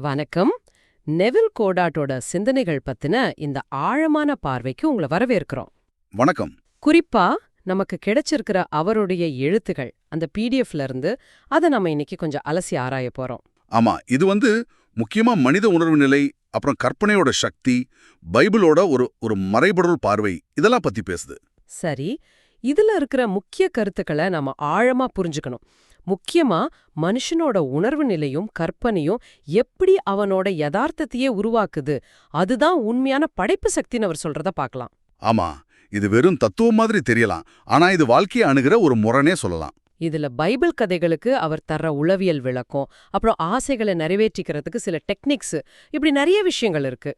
வணக்கம். நெவில் கோடாட்டோட சிந்தனைகள் பத்தின இந்த ஆழமான பார்வைக்கு உங்களை வரவேற்கிறோம். வணக்கம். குறிப்பா நமக்கு கிடைச்சிருக்கிற அவருடைய எழுத்துகள் அந்த பிடிஎஃப்ல இருந்து அதை நம்ம இன்னைக்கு கொஞ்சம் அலசி ஆராய போறோம். ஆமா இது வந்து முக்கியமா மனித உணர்வு நிலை அப்புறம் கற்பனையோட சக்தி பைபிளோட ஒரு ஒரு மறைபொருள் பார்வை இதெல்லாம் பத்தி பேசுது. சரி இதுல இருக்கிற முக்கிய கருத்துக்களை நம்ம ஆழமா புரிஞ்சுக்கணும். முக்கியமா மனுஷனோட உணர்வு நிலையும் கற்பனையும் எப்படி அவனோட யதார்த்தத்தையே உருவாக்குது அதுதான் உண்மையான படைப்பு சக்தின்னு அவர் சொல்றத பார்க்கலாம். ஆமா இது வெறும் தத்துவம் மாதிரி தெரியலாம் ஆனா இது வாழ்க்கையை அணுகிற ஒரு முரணே சொல்லலாம். இதுல பைபிள் கதைகளுக்கு அவர் தர்ற உளவியல் விளக்கம் அப்புறம் ஆசைகளை நிறைவேற்றிக்கிறதுக்கு சில டெக்னிக்ஸ் இப்படி நிறைய விஷயங்கள் இருக்கு.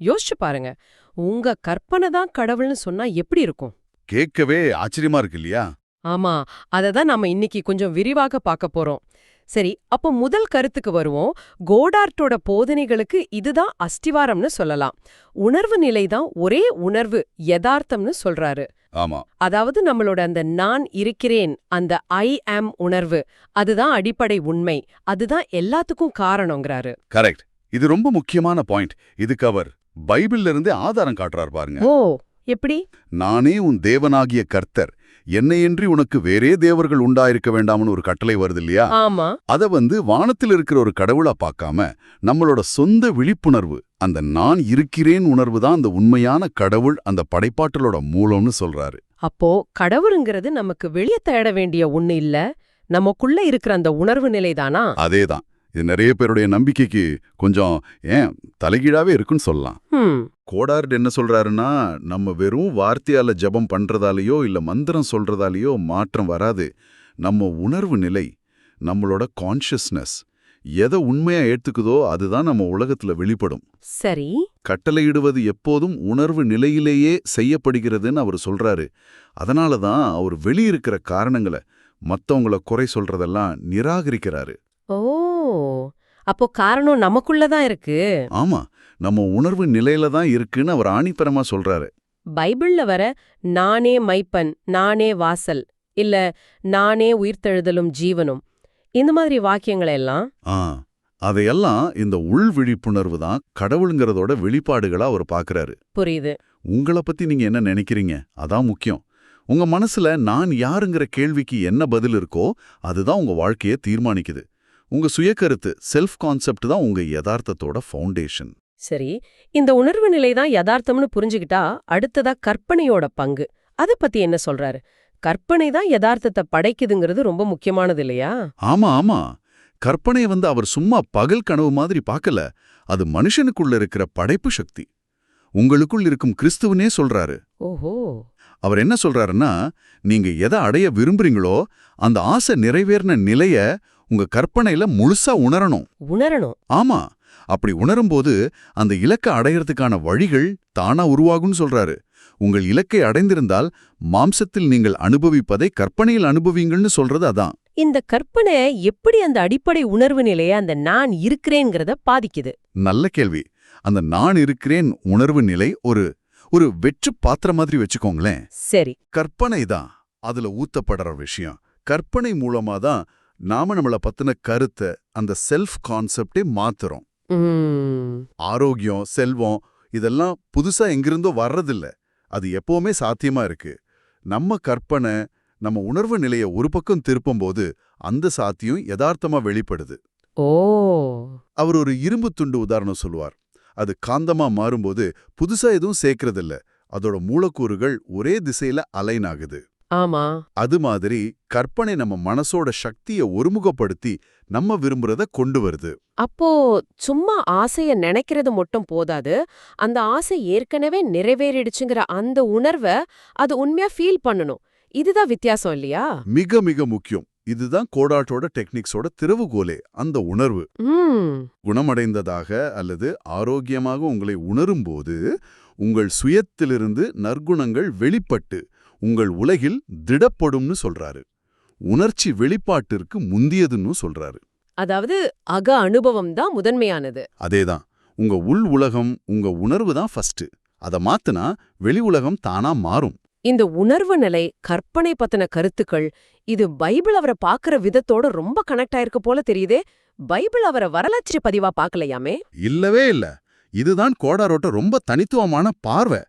யோசிச்சு பாருங்க உங்க கற்பனை தான் கடவுள்னு சொன்னா எப்படி இருக்கும்? கேட்கவே ஆச்சரியமா இருக்கு இல்லையா? ஆமா அதை தான் நாம இன்னைக்கு கொஞ்சம் விரிவாக பார்க்க போறோம். சரி அப்போ முதல் கருத்துக்கு வருவோம். கோடார்ட்டோட போதனைகளுக்கு இதுதான் அஸ்திவாரம்னு சொல்லலாம். உணர்வு நிலை தான் ஒரே உணர்வு யதார்த்தம்னு சொல்றாரு. ஆமா. அதாவது நம்மளோட அந்த நான் இருக்கிறேன் அந்த ஐ ஆம் உணர்வு அதுதான் அடிப்படை உண்மை அதுதான் எல்லாத்துக்கும் காரணங்கிறாரு. கரெக்ட். இது ரொம்ப முக்கியமான பாயிண்ட். இதுக்கு அவர் பைபிள்ல இருந்தே ஆதாரம் காட்டுறார் பாருங்க. ஓ எப்படி? நானே உன் தேவனாகிய கர்த்தர் என்னையன்றி உனக்கு வேறே தேவர்கள் உண்டாயிருக்க வேண்டாம்னு ஒரு கட்டளை வருது இல்லையா? ஆமா. அத வந்து வானத்தில் இருக்கிற ஒரு கடவுளா பார்க்காம நம்மளோட சொந்த விழிப்புணர்வு அந்த நான் இருக்கிறேன் உணர்வு தான் அந்த உண்மையான கடவுள் அந்த படைப்பாற்றலோட மூலம்னு சொல்றாரு. அப்போ கடவுளுங்கிறது நமக்கு வெளிய தேட வேண்டிய ஒண்ணு இல்ல நமக்குள்ள இருக்கிற அந்த உணர்வு நிலைதானா? அதேதான். இது நிறைய பேருடைய நம்பிக்கைக்கு கொஞ்சம் ஏன் தலைகீழாவே இருக்குன்னு சொல்லலாம். கோடார்டு என்ன சொல்றாருன்னா நம்ம வெறும் வார்த்தையால ஜெபம் பண்றதாலேயோ இல்ல மந்திரம் சொல்றதாலேயோ மாற்றம் வராது. நம்ம உணர்வு நிலை நம்மளோட கான்ஷியஸ்னஸ் எதை உண்மையா ஏத்துக்குதோ அதுதான் நம்ம உலகத்துல வெளிப்படும். சரி. கட்டளையிடுவது எப்போதும் உணர்வு நிலையிலேயே செய்யப்படுகிறதுன்னு அவர் சொல்றாரு. அதனால தான் அவர் வெளியிருக்கிற காரணங்களை மத்தவங்கள குறை சொல்றதெல்லாம் நிராகரிக்கிறாரு. ஓ. அப்போ காரணம் நமக்குள்ளதான் இருக்கு. ஆமா நம்ம உணர்வு நிலையில தான் இருக்குன்னு அவர் ஆணிப்பரமா சொல்றாரு. பைபிள்ல வர நானே மைப்பன் நானே வாசல் இல்ல நானே உயிர்த்தெழுதலும் ஜீவனும். இந்த மாதிரி வாக்கியங்களை எல்லாம் ஆ அதையெல்லாம் இந்த உள் விழிப்புணர்வு தான் கடவுளுங்கிறதோட வெளிப்பாடுகளா அவர் பார்க்கறாரு புரியுது. உங்கள பத்தி நீங்க என்ன நினைக்கிறீங்க? அதான் முக்கியம். உங்க மனசுல நான் யாருங்கிற கேள்விக்கு என்ன பதில் இருக்கோ அதுதான் உங்க வாழ்க்கையை தீர்மானிக்குது. உங்க சுயக்கருத்து செல்ஃப் கான்செப்ட் தான் உங்க யதார்த்தத்தோட ஃபவுண்டேஷன் சரி இந்த உணர்வு நிலை தான் யதார்த்தம்னு புரிஞ்சுக்கிட்டா அடுத்ததா கற்பனையோட பங்கு. அத பத்தி என்ன சொல்றாரு? கற்பனை தான் யதார்த்தத்தை படைக்குதுங்கிறது ரொம்ப முக்கியமானது இல்லையா? ஆமா ஆமா. கற்பனை வந்து அவர் சும்மா பகல் கனவு மாதிரி பார்க்கல. அது மனுஷனுக்குள்ள இருக்கிற படைப்பு சக்தி. உங்களுக்குள் இருக்கும் கிறிஸ்துவனே சொல்றாரு. ஓஹோ. அவர் என்ன சொல்றாருன்னா நீங்க எதை அடைய விரும்புறீங்களோ அந்த ஆசை நிறைவேறின நிலைய உங்க கற்பனையில முழுசா உணரணும். உணரணும். ஆமா. அப்படி உணரும்போது அந்த இலக்கை அடையறதுக்கான வழிகள் தானா உருவாகும்னு சொல்றாரு. உங்கள் இலக்கை அடைந்திருந்தால் மாம்சத்தில் நீங்கள் அனுபவிப்பதை கற்பனையில் அனுபவிங்கள்னு சொல்றது அதான். இந்த கற்பனை எப்படி அந்த அடிப்படை உணர்வு நிலைய அந்த நான் இருக்கிறேங்கிறத பாதிக்குது? நல்ல கேள்வி. அந்த நான் இருக்கிறேன் உணர்வு நிலை ஒரு ஒரு வெற்று பாத்திரம் மாதிரி வச்சுக்கோங்களேன். சரி. கற்பனை தான். அதுல ஊத்தப்படுற விஷயம். கற்பனை மூலமா தான் நாம நம்மள பத்தின கருத்தை அந்த செல்ஃப் கான்செப்டே மாத்துறோம். ஆரோக்கியம் செல்வம் இதெல்லாம் புதுசா எங்கிருந்தோ வர்றதில்ல. அது எப்பவுமே சாத்தியமா இருக்கு. நம்ம கற்பனை நம்ம உணர்வு நிலைய ஒரு பக்கம் திருப்பும்போது அந்த சாத்தியம் யதார்த்தமா வெளிப்படுது. ஓ. அவர் ஒரு இரும்பு துண்டு உதாரணம் சொல்லுவார். அது காந்தமா மாறும்போது புதுசா எதுவும் சேர்க்கறதில்ல. அதோட மூலக்கூறுகள் ஒரே திசையில அலைன் ஆகுது. ஆமா. அது மாதிரி கற்பனை நம்ம மனசோட சக்தியை ஒருமுகப்படுத்தி நம்ம விரும்புறத கொண்டு வருது. அப்போ சும்மா ஆசைய நினைக்கிறது மட்டும் போதாது அந்த ஆசை ஏற்கனவே நிறைவேறிடுச்சுங்கிற அந்த உணர்வை அது உண்மையா ஃபீல் பண்ணணும். இதுதான் வித்தியாசம் இல்லையா? மிக மிக முக்கியம். இதுதான் கோடாட்டோட டெக்னிக்ஸோட திறவுகோலே அந்த உணர்வு. குணமடைந்ததாக அல்லது ஆரோக்கியமாக உங்களை உணரும்போது உங்கள் சுயத்திலிருந்து நற்குணங்கள் வெளிப்பட்டு உங்கள் உலகில் திடப்படும்னு சொல்றாரு. உணர்ச்சி வெளிப்பாட்டிற்கு முந்தியதுன்னு சொல்றாரு. அதாவது அக அனுபவம் தான் முதன்மையானது. அதேதான். உங்க உள் உலகம் உங்க உணர்வு தான் ஃபர்ஸ்ட் அத மாத்துனா வெளி உலகம் தானா மாறும். இந்த உணர்வு நிலை கற்பனை பத்தின கருத்துக்கள் இது பைபிள் அவரை பாக்குற விதத்தோட ரொம்ப கனெக்ட் ஆயிருக்கு போல தெரியுதே. பைபிள் அவரை வரலாற்று பதிவா பார்க்கலையாமே? இல்லவே இல்ல. இதுதான் கோடாரோட்ட ரொம்ப தனித்துவமான பார்வை.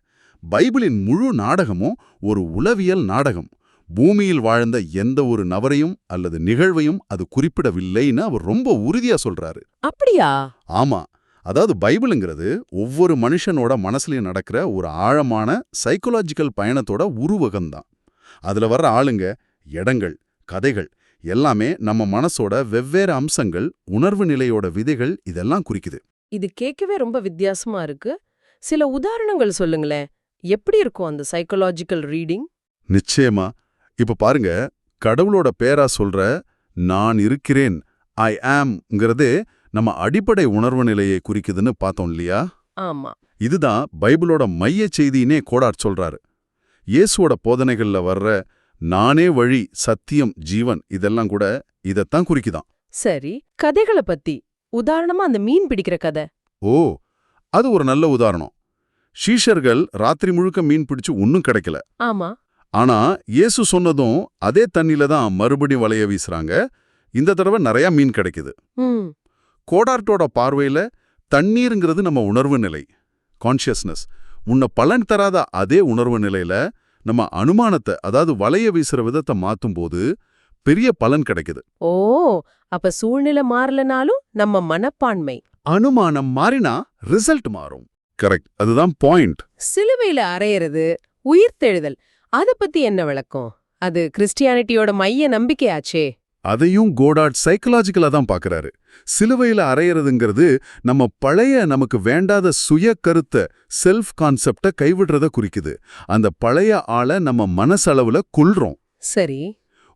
பைபிளின் முழு நாடகமும் ஒரு உளவியல் நாடகம். பூமியில் வாழ்ந்த எந்த ஒரு நபரையும் அல்லது நிகழ்வையும் அது குறிப்பிடவில்லைன்னு அவர் ரொம்ப உறுதியா சொல்றாரு. அப்படியா? ஆமா. அதாவது பைபிளுங்கிறது ஒவ்வொரு மனுஷனோட மனசுலயும் நடக்கிற ஒரு ஆழமான சைக்கோலாஜிக்கல் பயணத்தோட உருவகம்தான். அதுல வர்ற ஆளுங்க இடங்கள் கதைகள் எல்லாமே நம்ம மனசோட வெவ்வேறு அம்சங்கள் உணர்வு நிலையோட விதைகள் இதெல்லாம் குறிக்குது. இது கேட்கவே ரொம்ப வித்தியாசமா இருக்கு. சில உதாரணங்கள் சொல்லுங்களேன். எப்படி இருக்கும் அந்த சைக்கலாஜிக்கல் ரீடிங் நிச்சயமா. இப்ப பாருங்க கடவுளோட பேரா சொல்ற நான் இருக்கிறேன் ஐ ஆம்ங்கிறதே நம்ம அடிப்படை உணர்வு நிலையை குறிக்குதுன்னு பார்த்தோம் இல்லையா? ஆமா. இதுதான் பைபிளோட மைய செய்தினே கோடார் சொல்றாரு. இயேசுவோட போதனைகள்ல வர்ற நானே வழி சத்தியம் ஜீவன் இதெல்லாம் கூட இதத்தான் குறிக்குதாம் சரி கதைகளை பத்தி. உதாரணமா அந்த மீன் பிடிக்கிற கதை. ஓ அது ஒரு நல்ல உதாரணம். ஷீஷர்கள் ராத்திரி முழுக்க மீன் பிடிச்சு ஒன்னும் கிடைக்கல. ஆமா. ஆனா இயேசு சொன்னதும் அதே தண்ணில தான் மறுபடியும் வலைய வீசுறாங்க. இந்த தடவை நிறைய மீன் கிடைக்குது. கோடார்ட்டோட பார்வையில தண்ணீருங்கிறது நம்ம உணர்வு நிலை கான்ஷியஸ்னஸ் உன்னை பலன் தராத அதே உணர்வு நிலையில நம்ம அனுமானத்தை அதாவது வலைய வீசுற விதத்தை மாத்தும்போது பெரிய பலன் கிடைக்குது. ஓ அப்ப சூழ்நிலை மாறலனாலும் நம்ம மனப்பான்மை. அனுமானம் மாறினா ரிசல்ட் மாறும். கரெக்ட் அதுதான் பாயிண்ட் சிலுவையில அறையிறது உயிர்த்தெழுதல் அத பத்தி என்ன விளக்கம்? அது கிறிஸ்டியானிட்டியோட மைய நம்பிக்கையாச்சே. அதையும் கோடாட் சைக்கலாஜிக்கலா தான் பார்க்கறாரு சிலுவையில அறையறதுங்கிறது நம்ம பழைய நமக்கு வேண்டாத சுய கருத்த செல்ஃப் கான்செப்ட கைவிடுறத குறிக்குது. அந்த பழைய ஆளை நம்ம மனசளவுல கொல்றோம். சரி.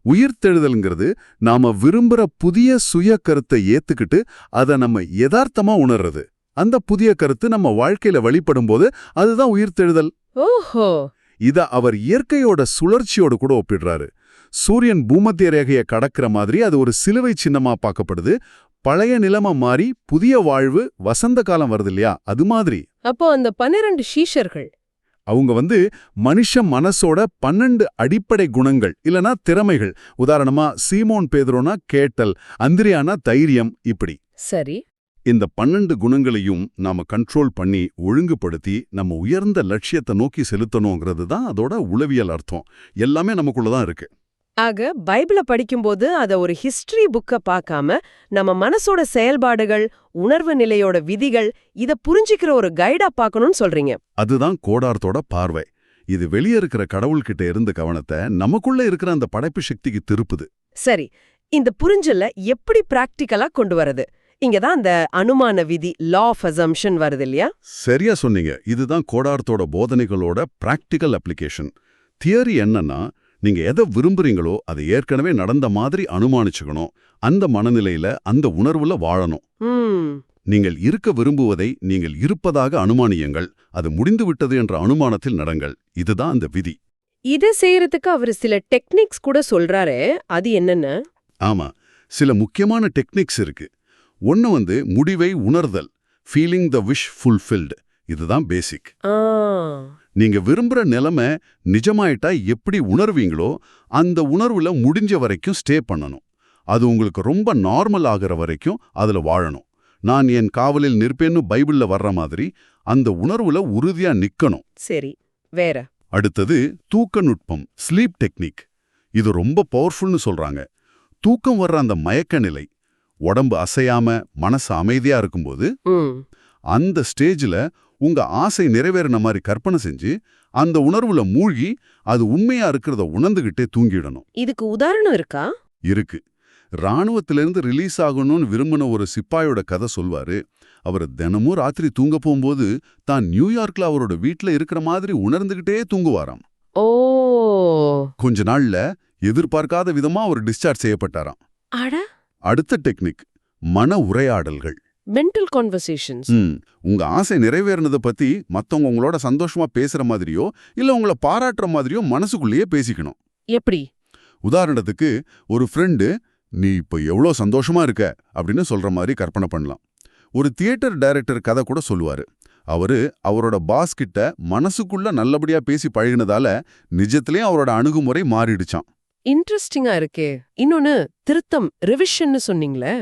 உயிர்த்தெழுதல்ங்கிறது நாம விரும்புற புதிய சுய கருத்தை ஏத்துக்கிட்டு அதை நம்ம யதார்த்தமா உணர்றது. அந்த புதிய கருத்து நம்ம வாழ்க்கையில வெளிப்படும் போது அதுதான் உயிர்த்தெழுதல். ஓஹோ. இத அவர் இயற்கையோட சுழற்சியோடு கூட ஒப்பிடுறாரு. சூரியன் பூமத்திய ரேகையை கடக்கிற மாதிரி அது ஒரு சிலுவை சின்னமா பார்க்கப்படுது. பழைய நிலைமை மாறி புதிய வாழ்வு வசந்த காலம் வருது இல்லையா? அது மாதிரி. அப்போ அந்த பன்னிரண்டு ஷீஷர்கள் அவங்க வந்து மனுஷ மனசோட பன்னெண்டு அடிப்படை குணங்கள் இல்லனா திறமைகள். உதாரணமா சீமோன் பேதுரோனா கேட்டல் அந்திரியானா தைரியம் இப்படி. சரி. இந்த பன்னெண்டு குணங்களையும் நாம கண்ட்ரோல் பண்ணி ஒழுங்குபடுத்தி நம்ம உயர்ந்த லட்சியத்தை நோக்கி செலுத்தணுங்கிறது தான் அதோட உளவியல் அர்த்தம். எல்லாமே நமக்குள்ள தான் இருக்கு. ஆக பைபிளை படிக்கும்போது அத ஒரு ஹிஸ்டரி புக்க பார்க்காம நம்ம மனசோட செயல்பாடுகள் உணர்வு நிலையோட விதிகள் இத புரிஞ்சிக்கிற ஒரு கைடா பார்க்கணும்னு சொல்றீங்க. அதுதான் கோடார்த்தோட பார்வை. இது வெளியே இருக்கிற கடவுள்கிட்ட இருந்த கவனத்தை நமக்குள்ள இருக்கிற அந்த படைப்பு சக்திக்கு திருப்புது. சரி இந்த புரிஞ்சல எப்படி பிராக்டிக்கலா கொண்டு வரது? இங்கதான் அந்த அனுமான விதி லா ஆஃப் அசம்ஷன் வருது இல்லையா சரியா சொன்னீங்க. இதுதான் கோடார்த்தோட போதனைகளோட பிராக்டிக்கல் அப்ளிகேஷன் தியரி என்னன்னா நீங்க எதை விரும்புறீங்களோ அதை ஏற்கனவே நடந்த மாதிரி அனுமானிச்சுக்கணும். அந்த மனநிலையில அந்த உணர்வுல வாழணும். நீங்கள் இருக்க விரும்புவதை நீங்கள் இருப்பதாக அனுமானியுங்கள். அது முடிந்துவிட்டது என்ற அனுமானத்தில் நடங்கள். இதுதான் அந்த விதி. இத செய்யறதுக்கு அவர் சில டெக்னிக்ஸ் கூட சொல்றாரு. அது என்னன்னு? ஆமா. சில முக்கியமான டெக்னிக்ஸ் இருக்கு. ஒன்னு வந்து முடிவை உணர்தல் ஃபீலிங் த விஷ் ஃபுல்ஃபில்டு இதுதான் பேசிக் நீங்க விரும்புற நிலைமை நிஜமாயிட்டா எப்படி உணர்வீங்களோ அந்த உணர்வுல முடிஞ்ச வரைக்கும் ஸ்டே பண்ணணும். அது உங்களுக்கு ரொம்ப நார்மல் ஆகிற வரைக்கும் அதுல வாழணும். நான் என் காவலில் நிற்பேன்னு பைபிள்ல வர்ற மாதிரி அந்த உணர்வுல உறுதியா நிக்கணும். சரி வேற. அடுத்தது தூக்க நுட்பம் ஸ்லீப் டெக்னிக் இது ரொம்ப பவர்ஃபுல்னு சொல்றாங்க. தூக்கம் வர்ற அந்த மயக்க நிலை உடம்பு அசையாம மனசு அமைதியா இருக்கும்போது அந்த ஸ்டேஜ்ல உங்க ஆசை நிறைவேறின மாதிரி கற்பனை செஞ்சு அந்த உணர்வுல மூழ்கி அது உண்மையா இருக்கிறத உணர்ந்துகிட்டே தூங்கிடணும். இதுக்கு உதாரணம் இருக்கா? இருக்கு. ராணுவத்திலிருந்து ரிலீஸ் ஆகணும்னு விரும்பின ஒரு சிப்பாயோட கதை சொல்வாரு. அவர் தினமும் ராத்திரி தூங்க போகும்போது தான் நியூயார்க்ல அவரோட வீட்ல இருக்கிற மாதிரி உணர்ந்துகிட்டே தூங்குவாராம். ஓ! கொஞ்ச நாள்ல எதிர்பார்க்காத விதமா அவர் டிஸ்சார்ஜ் செய்யப்பட்டாராம். அட! அடுத்த டெக்னிக் மன உரையாடல்கள். மென்டல் கான்வர்சேஷன்ஸ் உங்க ஆசை நிறைவேறினதை பத்தி மத்தவங்க உங்களோட சந்தோஷமா பேசுற மாதிரியோ இல்ல உங்களை பாராட்டுற மாதிரியோ மனசுக்குள்ளேயே பேசிக்கணும். எப்படி? உதாரணத்துக்கு ஒரு ஃப்ரெண்டு நீ இப்போ எவ்வளோ சந்தோஷமா இருக்க? அப்படின்னு சொல்ற மாதிரி கற்பனை பண்ணலாம். ஒரு தியேட்டர் டைரக்டர் கதை கூட சொல்லுவாரு. அவரு அவரோட பாஸ் கிட்ட மனசுக்குள்ள நல்லபடியா பேசி பழகினதால நிஜத்திலேயே அவரோட அணுகுமுறை மாறிடுச்சான் இன்ட்ரெஸ்டிங்கா இருக்கே. இன்னொன்னு திருத்தம் ரிவிஷன்னு சொன்னீங்களே?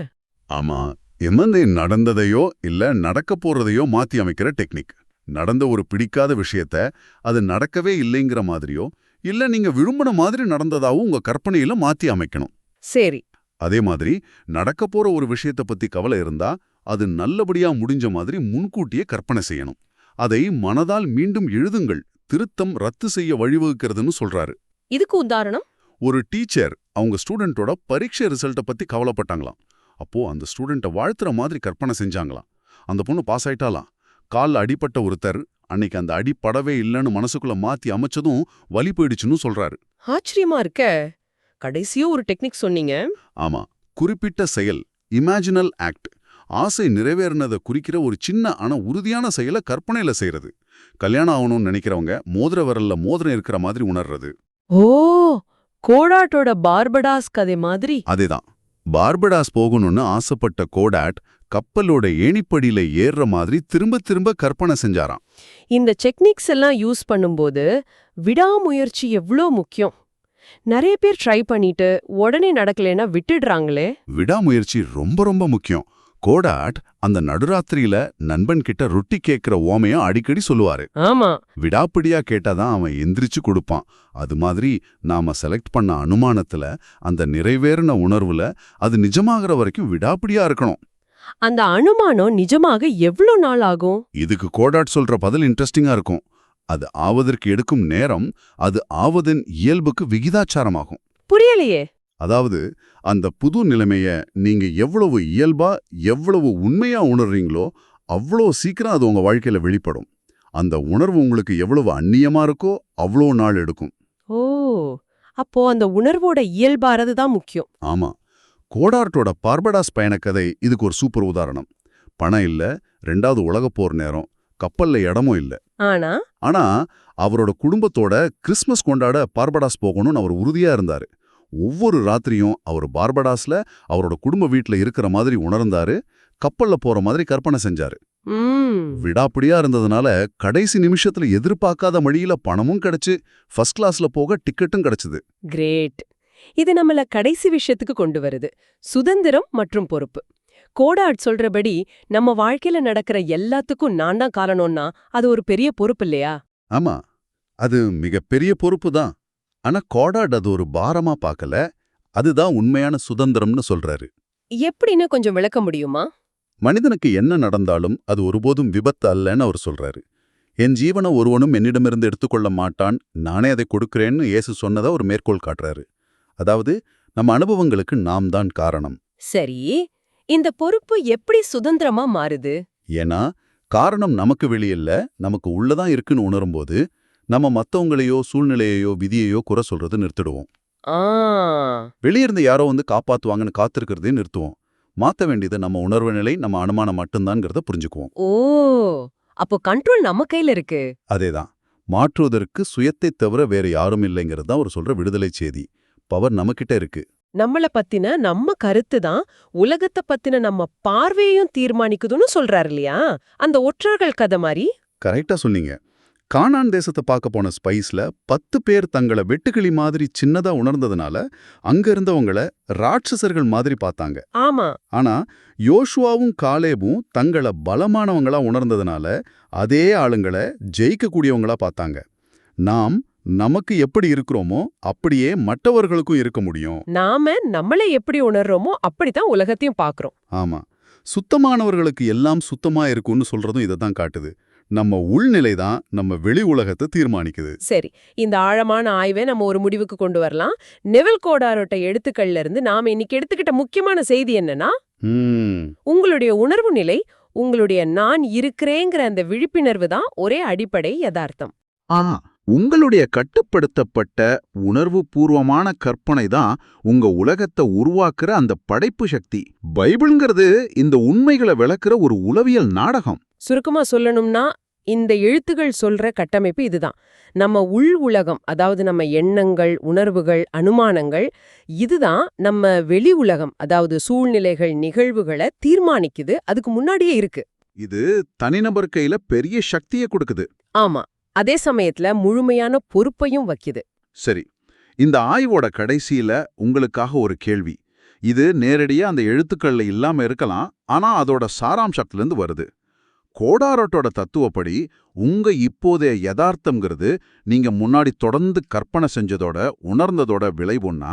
ஆமா. எமந்தை நடந்ததையோ இல்ல நடக்க போறதையோ மாத்தி அமைக்கிற டெக்னிக் நடந்த ஒரு பிடிக்காத விஷயத்த அது நடக்கவே இல்லைங்கிற மாதிரியோ இல்ல நீங்க விரும்பின மாதிரி நடந்ததாவும் உங்க கற்பனையில மாத்தி அமைக்கணும். சரி. அதே மாதிரி நடக்க போற ஒரு விஷயத்த பத்தி கவலை இருந்தா அது நல்லபடியா முடிஞ்ச மாதிரி முன்கூட்டியே கற்பனை செய்யணும். அதை மனதால் மீண்டும் எழுதுங்கள். திருத்தம் ரத்து செய்ய வழிவகுக்கிறதுன்னு சொல்றாரு. இதுக்கு உதாரணம்? ஒரு டீச்சர் அவங்க ஸ்டூடெண்ட்டோட பரீட்சை ரிசல்ட்டை பத்தி கவலைப்பட்டாங்களாம். அப்போ அந்த ஸ்டூடெண்ட்டை வாழ்த்துற மாதிரி கற்பனை செஞ்சாங்களாம். அந்த பொண்ணு பாஸ் ஆயிட்டாலாம் கால்ல அடிபட்ட ஒருத்தர் அன்னைக்கு அந்த அடி படவே இல்லைன்னு மனசுக்குள்ள மாத்தி அமைச்சதும் வலி போயிடுச்சுன்னு சொல்றாரு. ஆச்சரியமா இருக்க. கடைசியா ஒரு டெக்னிக் சொன்னீங்க. ஆமா. குறிப்பிட்ட செயல் இமேஜினல் ஆக்ட் ஆசை நிறைவேறினதை குறிக்கிற ஒரு சின்ன ஆனா உறுதியான செயலை கற்பனையில செய்யறது கல்யாணம் ஆகணும்னு நினைக்கிறவங்க மோதிர விரல்ல மோதிரம் இருக்கிற மாதிரி உணர்றது. ஓ! கோடாட்டோட பார்படாஸ் கதை மாதிரி. அதேதான். பார்படாஸ் போகணும்னு ஆசைப்பட்ட கோடாட் கப்பலோட ஏணிப்படியில ஏறுற மாதிரி திரும்ப திரும்ப கற்பனை செஞ்சாராம். இந்த டெக்னிக்ஸ் எல்லாம் யூஸ் பண்ணும்போது விடாமுயற்சி எவ்ளோ முக்கியம். நிறைய பேர் ட்ரை பண்ணிட்டு உடனே நடக்கலைன்னா விட்டுடுறாங்களே. விடாமுயற்சி ரொம்ப ரொம்ப முக்கியம். கோடாட் அந்த நடுராத்திரியில நண்பன் கிட்ட ரொட்டி கேட்கிற ஓமைய அடிக்கடி சொல்லுவாரு. ஆமா. விடாப்பிடியா கேட்டாதான் அவன் எந்திரிச்சு கொடுப்பான். அது மாதிரி நாம செலக்ட் பண்ண அனுமானத்துல அந்த நிறைவேறின உணர்வுல அது நிஜமாகிற வரைக்கும் விடாப்பிடியா இருக்கணும். அந்த அனுமானம் நிஜமாக எவ்ளோ நாள் ஆகும்? இதுக்கு கோடாட் சொல்ற பதில் இன்ட்ரெஸ்டிங்கா இருக்கும். அது ஆவதற்கு எடுக்கும் நேரம் அது ஆவதன் இயல்புக்கு விகிதாச்சாரமாகும். புரியலையே. அதாவது அந்த புது நிலைமைய நீங்க எவ்வளவு இயல்பா எவ்வளவு உண்மையா உணர்றீங்களோ அவ்வளோ சீக்கிரம் அது உங்க வாழ்க்கையில வெளிப்படும். அந்த உணர்வு உங்களுக்கு எவ்வளவு அந்நியமா இருக்கோ அவ்வளோ நாள் எடுக்கும். ஓ! அப்போ அந்த உணர்வோட இயல்பாறது தான் முக்கியம். ஆமா. கோடார்ட்டோட பார்படாஸ் பயணக்கதை இதுக்கு ஒரு சூப்பர் உதாரணம். பணம் இல்ல ரெண்டாவது உலகப் போர் நேரம் கப்பல்ல இடமும் இல்ல. ஆனா? ஆனா அவரோட குடும்பத்தோட கிறிஸ்மஸ் கொண்டாட பார்படாஸ் போகணும்னு அவர் உறுதியா இருந்தாரு. ஒவ்வொரு ராத்திரியும் அவர் பார்படாஸ்ல அவரோட குடும்ப வீட்ல இருக்கிற மாதிரி உணர்ந்தாரு கப்பல்ல போற மாதிரி கற்பனை செஞ்சாரு. விடாப்பிடியா இருந்ததுனால கடைசி நிமிஷத்துல எதிர்பார்க்காத மழியில பணமும் கிடைச்சு ஃபர்ஸ்ட் கிளாஸ்ல போக டிக்கெட்டும் கிடைச்சது. கிரேட். இது நம்மள கடைசி விஷயத்துக்கு கொண்டு வருது. சுதந்திரம் மற்றும் பொறுப்பு. கோடாட் சொல்றபடி நம்ம வாழ்க்கையில நடக்கிற எல்லாத்துக்கும் நான் தான் காரணம்னா அது ஒரு பெரிய பொறுப்பு இல்லையா? ஆமா. அது மிகப்பெரிய பொறுப்பு தான். ஆனா கோடாட் அது ஒரு பாரமா பார்க்கல அதுதான் உண்மையான சுதந்திரம்னு சொல்றாரு. எப்படின்னு கொஞ்சம் விளக்க முடியுமா? மனிதனுக்கு என்ன நடந்தாலும் அது ஒருபோதும் விபத்து அல்லன்னு அவர் சொல்றாரு. என் ஜீவனை ஒருவனும் என்னிடமிருந்து எடுத்துக்கொள்ள மாட்டான். நானே அதை கொடுக்கிறேன்னு இயேசு சொன்னதை ஒரு மேற்கோள் காட்டுறாரு. அதாவது நம்ம அனுபவங்களுக்கு நாம் தான் காரணம். சரி. இந்த பொறுப்பு எப்படி சுதந்திரமா மாறுது? ஏன்னா காரணம் நமக்கு வெளியில்ல நமக்கு உள்ளதான் இருக்குன்னு உணரும்போது நம்ம மத்தவங்களையோ சூழ்நிலையையோ விதியையோ குறை சொல்றது நிறுத்திடுவோம். ஆ. வெளியிருந்து யாரோ வந்து காப்பாத்துவாங்கன்னு காத்திருக்கிறதே நிறுத்துவோம். மாத்த வேண்டியது நம்ம உணர்வு நிலை நம்ம அனுமானம் மட்டும்தான்ங்கிறத புரிஞ்சுக்குவோம். ஓ! அப்போ கண்ட்ரோல் நம்ம கையில இருக்கு. அதேதான். மாற்றுவதற்கு சுயத்தை தவிர வேற யாரும் இல்லைங்கிறது தான் அவர் சொல்ற விடுதலை செய்தி. பவர் நம்மகிட்ட இருக்கு. நம்மள பத்தின நம்ம கருத்து தான் உலகத்தை பத்தின நம்ம பார்வையையும் தீர்மானிக்குதுன்னு சொல்றாரு இல்லையா? அந்த ஒற்றர்கள் கதை மாதிரி. கரெக்டா சொன்னீங்க. கானான் தேசத்தை பார்க்க போன ஸ்பைஸ்ல பத்து பேர் தங்களை வெட்டுக்கிளி மாதிரி சின்னதா உணர்ந்ததுனால அங்க இருந்தவங்கள ராட்சசர்கள் மாதிரி பார்த்தாங்க. ஆமா. ஆனா யோசுவாவும் காலேபும் தங்களை பலமானவங்களா உணர்ந்ததுனால அதே ஆளுங்களை ஜெயிக்கக்கூடியவங்களா பார்த்தாங்க. நாம் நமக்கு எப்படி இருக்கிறோமோ அப்படியே மற்றவர்களுக்கும் இருக்க முடியும். நாம நம்மளை எப்படி உணர்றோமோ அப்படித்தான் உலகத்தையும் பாக்குறோம் ஆமா. சுத்தமானவர்களுக்கு எல்லாம் சுத்தமா இருக்கும்னு சொல்றதும் இதை தான் காட்டுது. நம்ம உள்நிலை தான் நம்ம வெளி உலகத்தை தீர்மானிக்குது. சரி இந்த ஆழமான ஆய்வை நம்ம ஒரு முடிவுக்கு கொண்டு வரலாம். நெவில் கோடாரோட்ட எழுத்துக்கள்ல இருந்து நாம இன்னைக்கு எடுத்துக்கிட்ட முக்கியமான செய்தி என்னன்னா ம். உங்களுடைய உணர்வு நிலை உங்களுடைய நான் இருக்கிறேங்கிற அந்த விழிப்புணர்வு தான் ஒரே அடிப்படை யதார்த்தம். ஆனா உங்களுடைய கட்டுப்படுத்தப்பட்ட உணர்வு பூர்வமான கற்பனை தான் உங்க உலகத்தை உருவாக்குற அந்த படைப்பு சக்தி. பைபிள்ங்கிறது இந்த உண்மைகளை விளக்குற ஒரு உளவியல் நாடகம். சுருக்கமா சொல்லணும்னா இந்த எழுத்துகள் சொல்ற கட்டமைப்பு இதுதான். நம்ம உள் உலகம் அதாவது நம்ம எண்ணங்கள் உணர்வுகள் அனுமானங்கள் இதுதான் நம்ம வெளி உலகம் அதாவது சூழ்நிலைகள் நிகழ்வுகளை தீர்மானிக்குது அதுக்கு முன்னாடியே இருக்கு. இது தனிநபர் கையில பெரிய சக்தியை கொடுக்குது. ஆமா. அதே சமயத்துல முழுமையான பொறுப்பையும் வைக்குது. சரி இந்த ஆய்வோட கடைசியில உங்களுக்காக ஒரு கேள்வி. இது நேரடியா அந்த எழுத்துக்கள்ல இல்லாம இருக்கலாம் ஆனா அதோட சாராம்சத்திலிருந்து வருது. கோடாரோட்டோட தத்துவப்படி உங்க இப்போதைய யதார்த்தம்ங்கிறது நீங்க முன்னாடி தொடர்ந்து கற்பனை செஞ்சதோட உணர்ந்ததோட விளைவுன்னா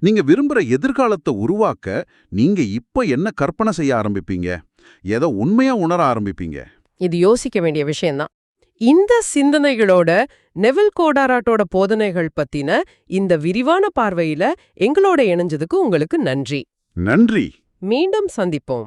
நீங்க விரும்புற எதிர்காலத்தை உருவாக்க நீங்க இப்ப என்ன கற்பனை செய்ய ஆரம்பிப்பீங்க? எதை உண்மையா உணர ஆரம்பிப்பீங்க? இது யோசிக்க வேண்டிய விஷயம்தான். இந்த சிந்தனைகளோட நெவில் கோடாராட்டோட போதனைகள் பத்தின இந்த விரிவான பார்வையில எங்களோட இணைஞ்சதுக்கு உங்களுக்கு நன்றி. நன்றி. மீண்டும் சந்திப்போம்.